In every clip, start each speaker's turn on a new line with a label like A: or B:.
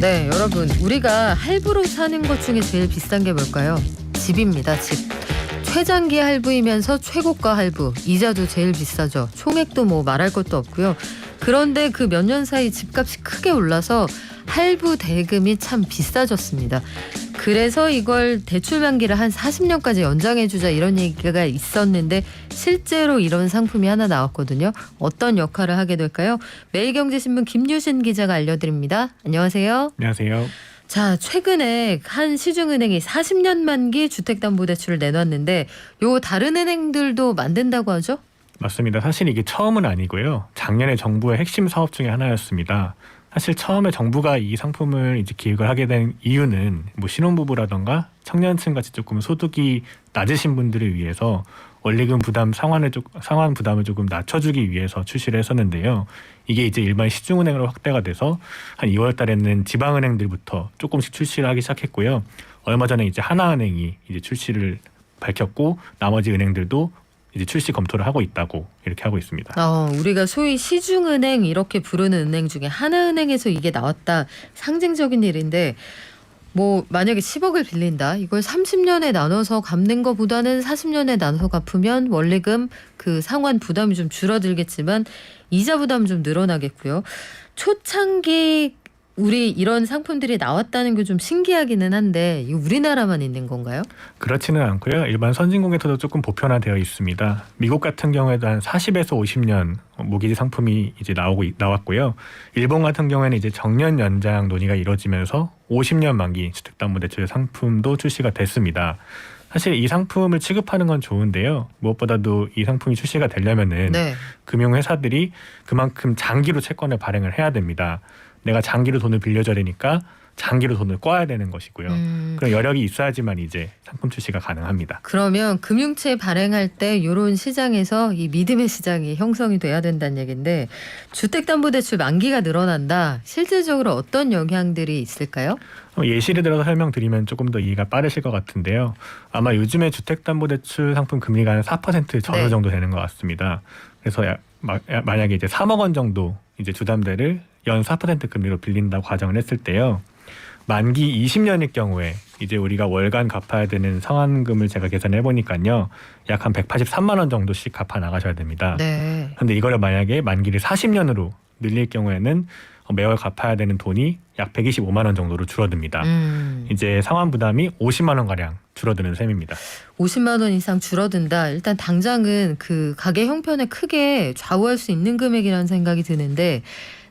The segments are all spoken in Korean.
A: 네, 여러분, 우리가 할부로 사는 것 중에 제일 비싼 게 뭘까요? 집입니다, 집. 최장기 할부이면서 최고가 할부, 이자도 제일 비싸죠. 총액도 뭐 말할 것도 없고요. 그런데 그 몇 년 사이 집값이 크게 올라서 할부 대금이 참 비싸졌습니다. 그래서 이걸 대출 만기를 한 40년까지 연장해 주자 이런 얘기가 있었는데 실제로 이런 상품이 하나 나왔거든요. 어떤 역할을 하게 될까요? 매일경제신문 김유신 기자가 알려드립니다. 안녕하세요.
B: 안녕하세요.
A: 자, 최근에 한 시중은행이 40년 만기 주택담보대출을 내놨는데 요 다른 은행들도 만든다고 하죠?
B: 맞습니다. 사실 이게 처음은 아니고요. 작년에 정부의 핵심 사업 중에 하나였습니다. 사실 처음에 정부가 이 상품을 이제 기획을 하게 된 이유는 뭐 신혼부부라던가 청년층 같이 조금 소득이 낮으신 분들을 위해서 원리금 부담 상환을 조, 상환 부담을 조금 낮춰주기 위해서 출시를 했었는데요. 이게 이제 일반 시중은행으로 확대가 돼서 한 2월 달에는 지방은행들부터 조금씩 출시를 하기 시작했고요. 얼마 전에 이제 하나은행이 이제 출시를 밝혔고 나머지 은행들도 이제 출시 검토를 하고 있다고 이렇게 하고 있습니다.
A: 어, 우리가 소위 시중은행 이렇게 부르는 은행 중에 하나은행에서 이게 나왔다 상징적인 일인데 뭐 만약에 10억을 빌린다 이걸 30년에 나눠서 갚는 것보다는 40년에 나눠서 갚으면 원리금 그 상환 부담이 좀 줄어들겠지만 이자 부담 좀 늘어나겠고요. 초창기 우리 이런 상품들이 나왔다는 게 좀 신기하기는 한데 이 우리나라만 있는 건가요?
B: 그렇지는 않고요. 일반 선진국에서도 조금 보편화되어 있습니다. 미국 같은 경우에도 한 40에서 50년 모기지 상품이 이제 나오고 있- 나왔고요. 일본 같은 경우에는 이제 정년 연장 논의가 이뤄지면서 50년 만기 주택담보대출 상품도 출시가 됐습니다. 사실 이 상품을 취급하는 건 좋은데요. 무엇보다도 이 상품이 출시가 되려면은
A: 네.
B: 금융회사들이 그만큼 장기로 채권을 발행을 해야 됩니다. 내가 장기로 돈을 빌려줘야 되니까 장기로 돈을 꿔야 되는 것이고요.
A: 음,
B: 그런 여력이 있어야지만 이제 상품 출시가 가능합니다.
A: 그러면 금융채 발행할 때 이런 시장에서 이 믿음의 시장이 형성이 돼야 된다는 얘기인데 주택담보대출 만기가 늘어난다. 실질적으로 어떤 영향들이 있을까요?
B: 어, 예시를 들어서 설명드리면 조금 더 이해가 빠르실 것 같은데요. 아마 요즘에 주택담보대출 상품 금리가 한 4% 전후
A: 네.
B: 정도 되는 것 같습니다. 그래서 야- 마- 야- 만약에 이제 3억 원 정도 이제 주담대를 연 4% 금리로 빌린다고 가정을 했을 때요. 만기 20년일 경우에 이제 우리가 월간 갚아야 되는 상환금을 제가 계산해 보니까요. 약 한 183만 원 정도씩 갚아 나가셔야 됩니다.
A: 네.
B: 근데 이거를 만약에 만기를 40년으로 늘릴 경우에는 어, 매월 갚아야 되는 돈이 약 125만 원 정도로 줄어듭니다.
A: 음,
B: 이제 상환 부담이 50만 원 가량 줄어드는 셈입니다.
A: 50만 원 이상 줄어든다. 일단 당장은 그 가계 형편에 크게 좌우할 수 있는 금액이라는 생각이 드는데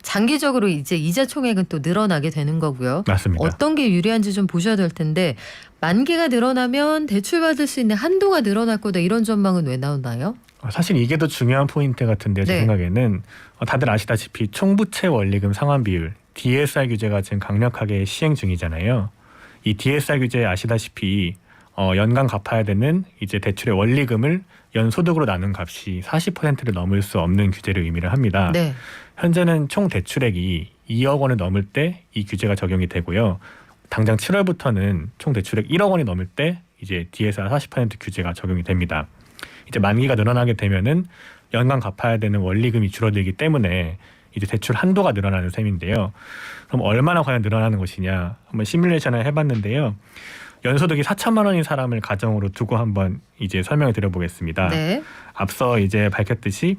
A: 장기적으로 이제 이자 총액은 또 늘어나게 되는 거고요.
B: 맞습니다.
A: 어떤 게 유리한지 좀 보셔야 될 텐데 만기가 늘어나면 대출 받을 수 있는 한도가 늘어날 거다 이런 전망은 왜 나오나요?
B: 어, 사실 이게 더 중요한 포인트 같은데요. 제
A: 네.
B: 생각에는 어, 다들 아시다시피 총부채 원리금 상환 비율 DSR 규제가 지금 강력하게 시행 중이잖아요. 이 DSR 규제 아시다시피 어, 연간 갚아야 되는 이제 대출의 원리금을 연소득으로 나눈 값이 40%를 넘을 수 없는 규제를 의미를 합니다.
A: 네.
B: 현재는 총 대출액이 2억 원을 넘을 때 이 규제가 적용이 되고요. 당장 7월부터는 총 대출액 1억 원이 넘을 때 이제 DSR 40% 규제가 적용이 됩니다. 이제 만기가 늘어나게 되면은 연간 갚아야 되는 원리금이 줄어들기 때문에 이제 대출 한도가 늘어나는 셈인데요. 그럼 얼마나 과연 늘어나는 것이냐 한번 시뮬레이션을 해봤는데요. 연소득이 4천만 원인 사람을 가정으로 두고 한번 이제 설명을 드려보겠습니다.
A: 네.
B: 앞서 이제 밝혔듯이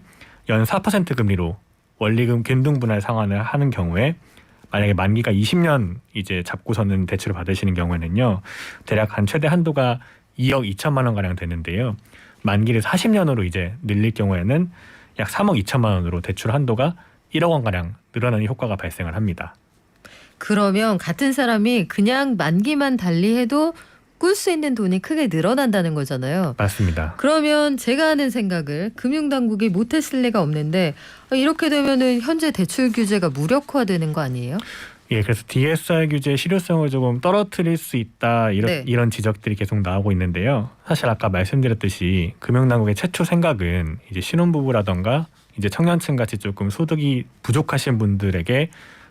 B: 연 4% 금리로 원리금 균등 분할 상환을 하는 경우에 만약에 만기가 20년 이제 잡고서는 대출을 받으시는 경우에는요 대략 한 최대 한도가 2억 2천만 원 가량 되는데요 만기를 40년으로 이제 늘릴 경우에는 약 3억 2천만 원으로 대출 한도가 1억 원 가량 늘어나는 효과가 발생을 합니다.
A: 그러면 같은 사람이 그냥 만기만 달리해도 꿀 수 있는 돈이 크게 늘어난다는 거잖아요.
B: 맞습니다.
A: 그러면 제가 하는 생각을 금융당국이 못했을 리가 없는데 어, 이렇게 되면은 현재 대출 규제가 무력화되는 거 아니에요?
B: 예, 그래서 DSR 규제의 실효성을 조금 떨어뜨릴 수 있다 이런
A: 네.
B: 이런 지적들이 계속 나오고 있는데요. 사실 아까 말씀드렸듯이 금융당국의 최초 생각은 이제 신혼부부라던가 이제 청년층 같이 조금 소득이 부족하신 분들에게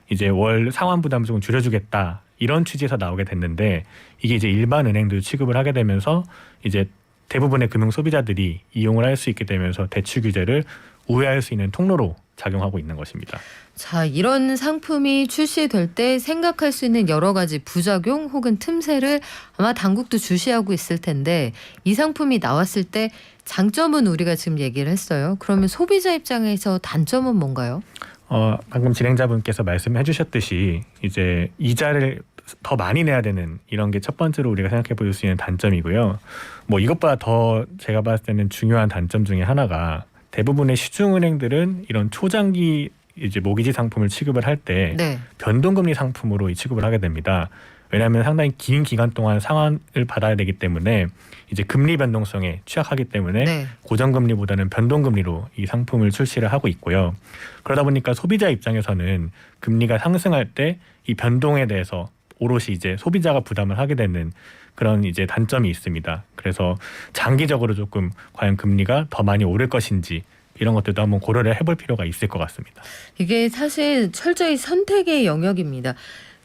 B: 이제 월 상환 부담을 조금 줄여주겠다 이런 취지에서 나오게 됐는데 이게 이제 일반 은행들 취급을 하게 되면서 이제 대부분의 금융 소비자들이 이용을 할 수 있게 되면서 대출 규제를 우회할 수 있는 통로로 작용하고 있는 것입니다.
A: 자, 이런 상품이 출시될 때 생각할 수 있는 여러 가지 부작용 혹은 틈새를 아마 당국도 주시하고 있을 텐데 이 상품이 나왔을 때 장점은 우리가 지금 얘기를 했어요. 그러면 소비자 입장에서 단점은 뭔가요?
B: 어, 방금 진행자분께서 말씀해 주셨듯이 이제 이자를 더 많이 내야 되는 이런 게 첫 번째로 우리가 생각해 볼 수 있는 단점이고요. 뭐 이것보다 더 제가 봤을 때는 중요한 단점 중에 하나가 대부분의 시중은행들은 이런 초장기 이제 모기지 상품을 취급을 할때
A: 네.
B: 변동금리 상품으로 이 취급을 하게 됩니다. 왜냐하면 상당히 긴 기간 동안 상환을 받아야 되기 때문에 이제 금리 변동성에 취약하기 때문에
A: 네.
B: 고정금리보다는 변동금리로 이 상품을 출시를 하고 있고요. 그러다 보니까 소비자 입장에서는 금리가 상승할 때 이 변동에 대해서 오롯이 이제 소비자가 부담을 하게 되는 그런 이제 단점이 있습니다. 그래서 장기적으로 조금 과연 금리가 더 많이 오를 것인지 이런 것들도 한번 고려를 해볼 필요가 있을 것 같습니다.
A: 이게 사실 철저히 선택의 영역입니다.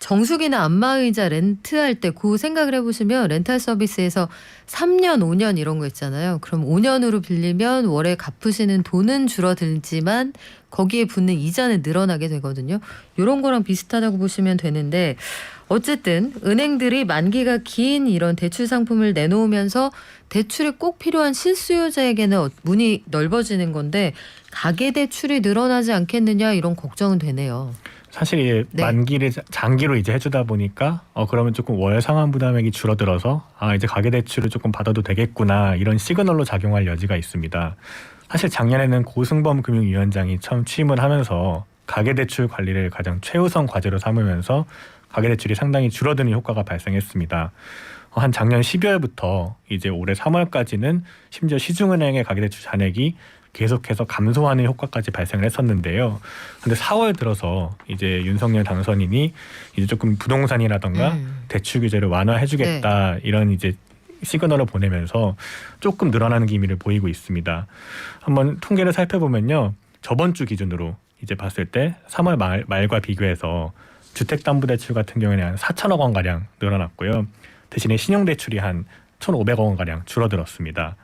A: 정수기나 안마의자 렌트할 때 그 생각을 해보시면 렌탈 서비스에서 3년, 5년 이런 거 있잖아요. 그럼 5년으로 빌리면 월에 갚으시는 돈은 줄어들지만 거기에 붙는 이자는 늘어나게 되거든요. 이런 거랑 비슷하다고 보시면 되는데 어쨌든 은행들이 만기가 긴 이런 대출 상품을 내놓으면서 대출이 꼭 필요한 실수요자에게는 어- 문이 넓어지는 건데 가계 대출이 늘어나지 않겠느냐 이런 걱정은 되네요.
B: 사실 이
A: 네.
B: 만기를 자- 장기로 이제 해주다 보니까 어 그러면 조금 월 상환 부담액이 줄어들어서 아 이제 가계 대출을 조금 받아도 되겠구나 이런 시그널로 작용할 여지가 있습니다. 사실 작년에는 고승범 금융위원장이 처음 취임을 하면서 가계 대출 관리를 가장 최우선 과제로 삼으면서 가계 대출이 상당히 줄어드는 효과가 발생했습니다. 어, 한 작년 12월부터 이제 올해 3월까지는 심지어 시중은행의 가계대출 잔액이 계속해서 감소하는 효과까지 발생을 했었는데요. 근데 4월 들어서 이제 윤석열 당선인이 이제 조금 부동산이라던가
A: 음.
B: 대출 규제를 완화해 주겠다 이런 이제 시그널을 보내면서 조금 늘어나는 기미를 보이고 있습니다. 한번 통계를 살펴보면요. 저번 주 기준으로 이제 봤을 때 3월 말, 말과 비교해서 주택담보대출 같은 경우에는 한 4천억 원 가량 늘어났고요. 대신에 신용대출이 한 1,500억 원 가량 줄어들었습니다.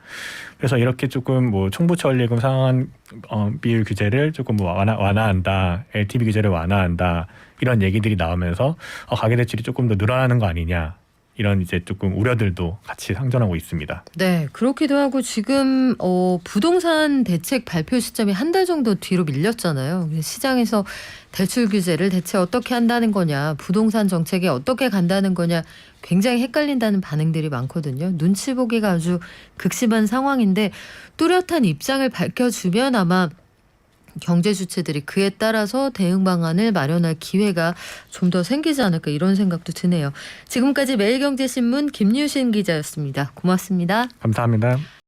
B: 그래서 이렇게 조금 뭐 총부채 원리금 상환 어, 비율 규제를 조금 뭐 완화, 완화한다, LTV 규제를 완화한다 이런 얘기들이 나오면서 어, 가계 대출이 조금 더 늘어나는 거 아니냐 이런 이제 조금 우려들도 같이 상존하고 있습니다.
A: 네, 그렇기도 하고 지금 어, 부동산 대책 발표 시점이 한 달 정도 뒤로 밀렸잖아요. 시장에서 대출 규제를 대체 어떻게 한다는 거냐, 부동산 정책에 어떻게 간다는 거냐 굉장히 헷갈린다는 반응들이 많거든요. 눈치 보기가 아주 극심한 상황인데 뚜렷한 입장을 밝혀주면 아마 경제 주체들이 그에 따라서 대응 방안을 마련할 기회가 좀 더 생기지 않을까 이런 생각도 드네요. 지금까지 매일경제신문 김유신 기자였습니다. 고맙습니다.
B: 감사합니다.